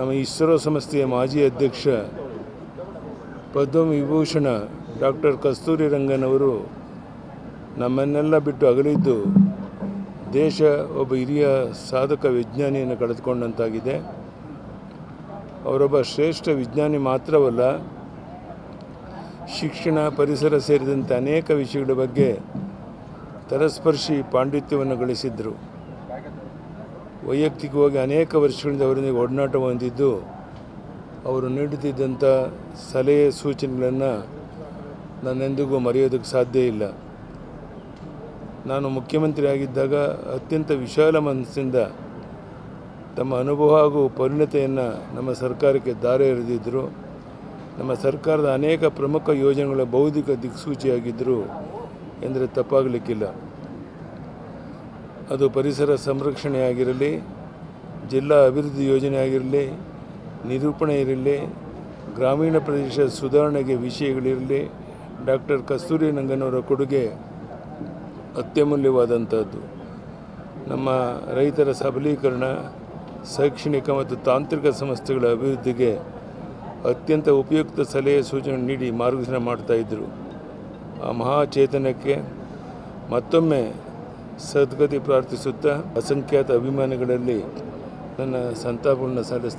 ನಮ್ಮ ಇಸ್ರೋ ಸಂಸ್ಥೆಯ ಮಾಜಿ ಅಧ್ಯಕ್ಷ ಪದ್ಮವಿಭೂಷಣ ಡಾಕ್ಟರ್ ಕಸ್ತೂರಿ ರಂಗನ್ ಅವರು ನಮ್ಮನ್ನೆಲ್ಲ ಬಿಟ್ಟು ಅಗಲಿದ್ದು ದೇಶ ಒಬ್ಬ ಹಿರಿಯ ಸಾಧಕ ವಿಜ್ಞಾನಿಯನ್ನು ಕಳೆದುಕೊಂಡಂತಾಗಿದೆ. ಅವರೊಬ್ಬ ಶ್ರೇಷ್ಠ ವಿಜ್ಞಾನಿ ಮಾತ್ರವಲ್ಲ, ಶಿಕ್ಷಣ, ಪರಿಸರ ಸೇರಿದಂತೆ ಅನೇಕ ವಿಷಯಗಳ ಬಗ್ಗೆ ತರಸ್ಪರ್ಶಿ ಪಾಂಡಿತ್ಯವನ್ನು ಗಳಿಸಿದ್ದರು ವೈಯಕ್ತಿಕವಾಗಿ ಅನೇಕ ವರ್ಷಗಳಿಂದ ಅವರೊಂದಿಗೆ ಒಡನಾಟ ಹೊಂದಿದ್ದು, ಅವರು ನೀಡುತ್ತಿದ್ದಂಥ ಸಲಹೆ ಸೂಚನೆಗಳನ್ನು ನಾನೆಂದಿಗೂ ಮರೆಯೋದಕ್ಕೆ ಸಾಧ್ಯ ಇಲ್ಲ. ನಾನು ಮುಖ್ಯಮಂತ್ರಿ ಆಗಿದ್ದಾಗ ಅತ್ಯಂತ ವಿಶಾಲ ಮನಸ್ಸಿಂದ ತಮ್ಮ ಅನುಭವ ಹಾಗೂ ಪರಿಣತೆಯನ್ನು ನಮ್ಮ ಸರ್ಕಾರಕ್ಕೆ ದಾರಿ ಎರೆದಿದ್ದರು ನಮ್ಮ ಸರ್ಕಾರದ ಅನೇಕ ಪ್ರಮುಖ ಯೋಜನೆಗಳ ಬೌದ್ಧಿಕ ದಿಕ್ಸೂಚಿಯಾಗಿದ್ದರು ಎಂದರೆ ತಪ್ಪಾಗಲಿಕ್ಕಿಲ್ಲ. ಅದು ಪರಿಸರ ಸಂರಕ್ಷಣೆಯಾಗಿರಲಿ, ಜಿಲ್ಲಾ ಅಭಿವೃದ್ಧಿ ಯೋಜನೆ ಆಗಿರಲಿ, ನಿರೂಪಣೆ ಇರಲಿ, ಗ್ರಾಮೀಣ ಪ್ರದೇಶ ಸುಧಾರಣೆಗೆ ವಿಷಯಗಳಿರಲಿ, ಡಾಕ್ಟರ್ ಕಸ್ತೂರಿ ನಂಗನವರ ಕೊಡುಗೆ ಅತ್ಯಮೂಲ್ಯವಾದಂಥದ್ದು. ನಮ್ಮ ರೈತರ ಸಬಲೀಕರಣ, ಶೈಕ್ಷಣಿಕ ಮತ್ತು ತಾಂತ್ರಿಕ ಸಂಸ್ಥೆಗಳ ಅಭಿವೃದ್ಧಿಗೆ ಅತ್ಯಂತ ಉಪಯುಕ್ತ ಸಲಹೆ ಸೂಚನೆ ನೀಡಿ ಮಾರ್ಗದರ್ಶನ ಮಾಡ್ತಾಯಿದ್ದರು ಆ ಮಹಾಚೇತನಕ್ಕೆ ಮತ್ತೊಮ್ಮೆ ಸದ್ಗತಿ ಪ್ರಾರ್ಥಿಸುತ್ತಾ ಅಸಂಖ್ಯಾತ ಅಭಿಮಾನಿಗಳಲ್ಲಿ ನನ್ನ ಸಂತಾಪವನ್ನು ಸಲ್ಲಿಸ್ತೇನೆ